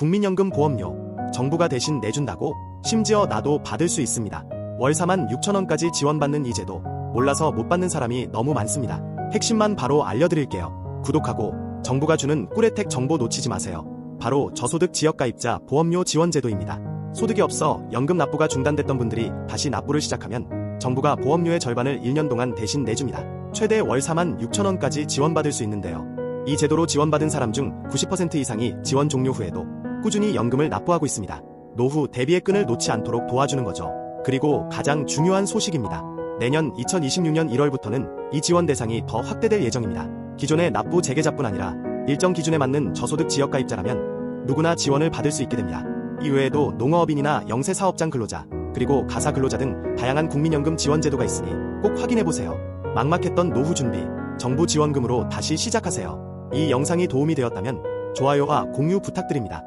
국민연금 보험료 정부가 대신 내준다고 심지어 나도 받을 수 있습니다. 월 4만 6천원까지 지원받는 이 제도 몰라서 못 받는 사람이 너무 많습니다. 핵심만 바로 알려드릴게요. 구독하고 정부가 주는 꿀혜택 정보 놓치지 마세요. 바로 저소득 지역가입자 보험료 지원 제도입니다. 소득이 없어 연금 납부가 중단됐던 분들이 다시 납부를 시작하면 정부가 보험료의 절반을 1년 동안 대신 내줍니다. 최대 월 4만 6천원까지 지원받을 수 있는데요. 이 제도로 지원받은 사람 중 90% 이상이 지원 종료 후에도 꾸준히 연금을 납부하고 있습니다. 노후 대비의 끈을 놓지 않도록 도와주는 거죠. 그리고 가장 중요한 소식입니다. 내년 2026년 1월부터는 이 지원 대상이 더 확대될 예정입니다. 기존의 납부 재계자뿐 아니라 일정 기준에 맞는 저소득 지역 가입자라면 누구나 지원을 받을 수 있게 됩니다. 이 외에도 농어업인이나 영세 사업장 근로자, 그리고 가사 근로자 등 다양한 국민연금 지원 제도가 있으니 꼭 확인해 보세요. 막막했던 노후 준비, 정부 지원금으로 다시 시작하세요. 이 영상이 도움이 되었다면 좋아요와 공유 부탁드립니다.